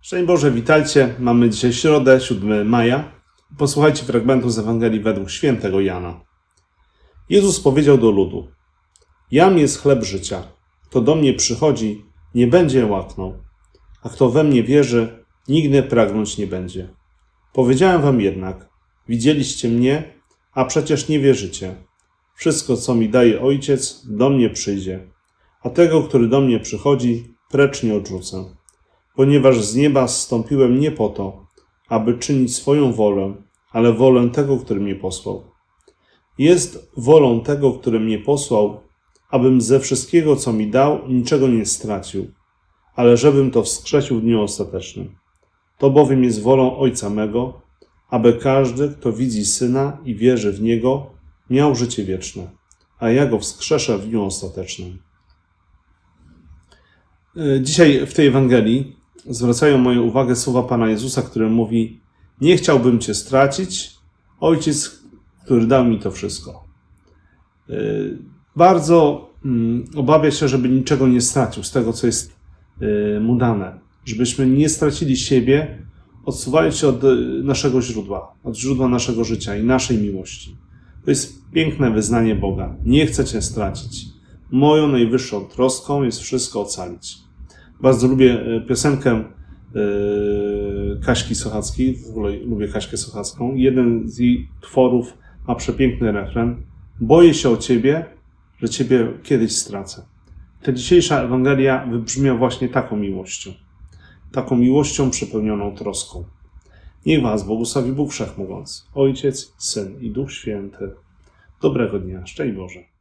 Szczęść Boże, witajcie. Mamy dzisiaj środę, 7 maja. Posłuchajcie fragmentu z Ewangelii według świętego Jana. Jezus powiedział do ludu: Jam jest chleb życia. Kto do mnie przychodzi, nie będzie łaknął, a kto we mnie wierzy, nigdy pragnąć nie będzie. Powiedziałem wam jednak: Widzieliście mnie, a przecież nie wierzycie. Wszystko, co mi daje ojciec, do mnie przyjdzie, a tego, który do mnie przychodzi, precz nie odrzucę ponieważ z nieba zstąpiłem nie po to, aby czynić swoją wolę, ale wolę tego, który mnie posłał. Jest wolą tego, który mnie posłał, abym ze wszystkiego, co mi dał, niczego nie stracił, ale żebym to wskrzesił w dniu ostatecznym. To bowiem jest wolą Ojca mego, aby każdy, kto widzi Syna i wierzy w Niego, miał życie wieczne, a ja go wskrzeszę w dniu ostatecznym. E, Dzisiaj w tej Ewangelii zwracają moją uwagę słowa Pana Jezusa, który mówi: Nie chciałbym Cię stracić, Ojciec, który dał mi to wszystko. Yy, Bardzo mm, obawia się, żeby niczego nie stracił z tego, co jest yy, mu dane. Żebyśmy nie stracili siebie, odsuwając się od yy, naszego źródła, od źródła naszego życia i naszej miłości. To jest piękne wyznanie Boga. Nie chcę Cię stracić. Moją najwyższą troską jest wszystko ocalić. Bardzo lubię e, piosenkę e, Kaśki Sochackiej, w ogóle lubię Kaśkę Sochacką. Jeden z jej tworów ma przepiękny refren. Boję się o Ciebie, że Ciebie kiedyś stracę. Ta dzisiejsza Ewangelia wybrzmia właśnie taką miłością. Taką miłością przepełnioną troską. Niech Was błogosławi Bóg Wszechmogący, Ojciec, Syn i Duch Święty. Dobrego dnia. Szczęść Boże.